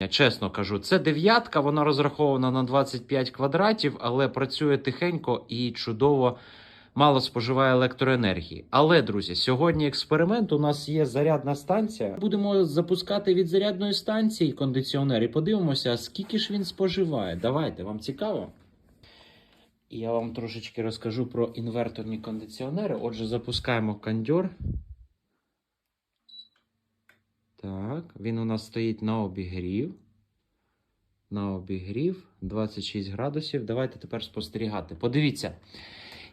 Я чесно кажу, це дев'ятка, вона розрахована на 25 квадратів, але працює тихенько і чудово мало споживає електроенергії. Але, друзі, сьогодні експеримент. У нас є зарядна станція. Будемо запускати від зарядної станції кондиціонер і подивимося, скільки ж він споживає. Давайте, вам цікаво? І я вам трошечки розкажу про інверторні кондиціонери. Отже, запускаємо кондьор. Так, він у нас стоїть на обігрів. На обігрів 26 градусів. Давайте тепер спостерігати. Подивіться,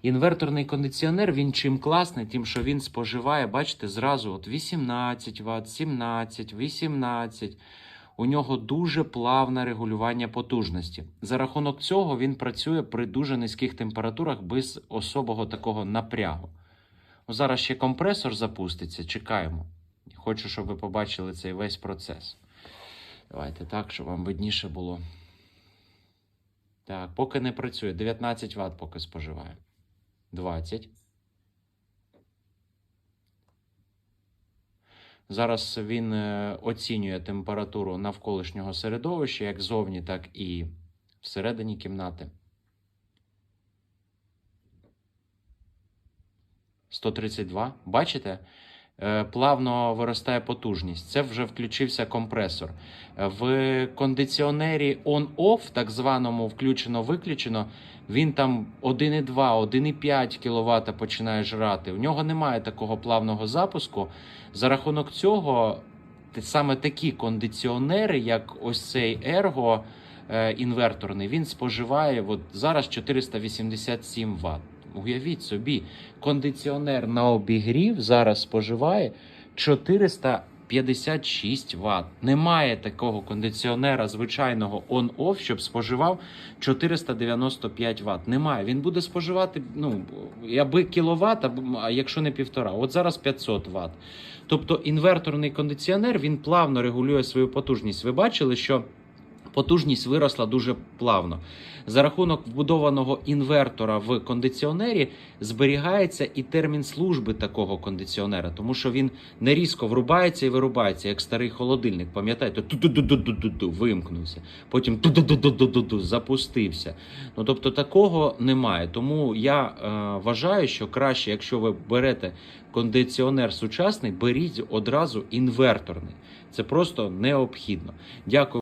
інверторний кондиціонер він чим класний, тим, що він споживає, бачите, зразу от 18 Вт, 17, 18. У нього дуже плавне регулювання потужності. За рахунок цього він працює при дуже низьких температурах без особого такого напрягу. Зараз ще компресор запуститься, чекаємо. Хочу, щоб ви побачили цей весь процес. Давайте так, щоб вам видніше було. Так, поки не працює. 19 Вт поки споживає. 20. Зараз він е, оцінює температуру навколишнього середовища, як зовні, так і всередині кімнати. 132. Бачите? Е, Плавно виростає потужність. Це вже включився компресор. Е, В кондиціонері on-off, так званому включено-виключено, він там 1,2, 1,5 кВт починає жрати. У нього немає такого плавного запуску. За рахунок цього, саме такі кондиціонери, як ось цей Ergo е, інверторний, він споживає от зараз 487 Вт. Уявіть собі, кондиціонер на обігрів зараз споживає 456 Вт. Немає такого кондиціонера звичайного on-off, щоб споживав 495 Вт. Немає. Він буде споживати, ну, аби кіловат, а якщо не півтора. От зараз 500 Вт. Тобто інверторний кондиціонер він плавно регулює свою потужність. Ви бачили, що потужність виросла дуже плавно. За рахунок вбудованого інвертора в кондиціонері зберігається і термін служби такого кондиціонера, тому що він не різко врубається і вирубається, як старий холодильник. Пам'ятаєте, ту-ду-ду-ду-ду-ду, вимкнувся. Потім ту-ду-ду-ду-ду-ду, запустився. Ну тобто такого немає. Тому я е, вважаю, що краще, якщо ви берете кондиціонер сучасний, беріть одразу інверторний. Це просто необхідно. Дякую.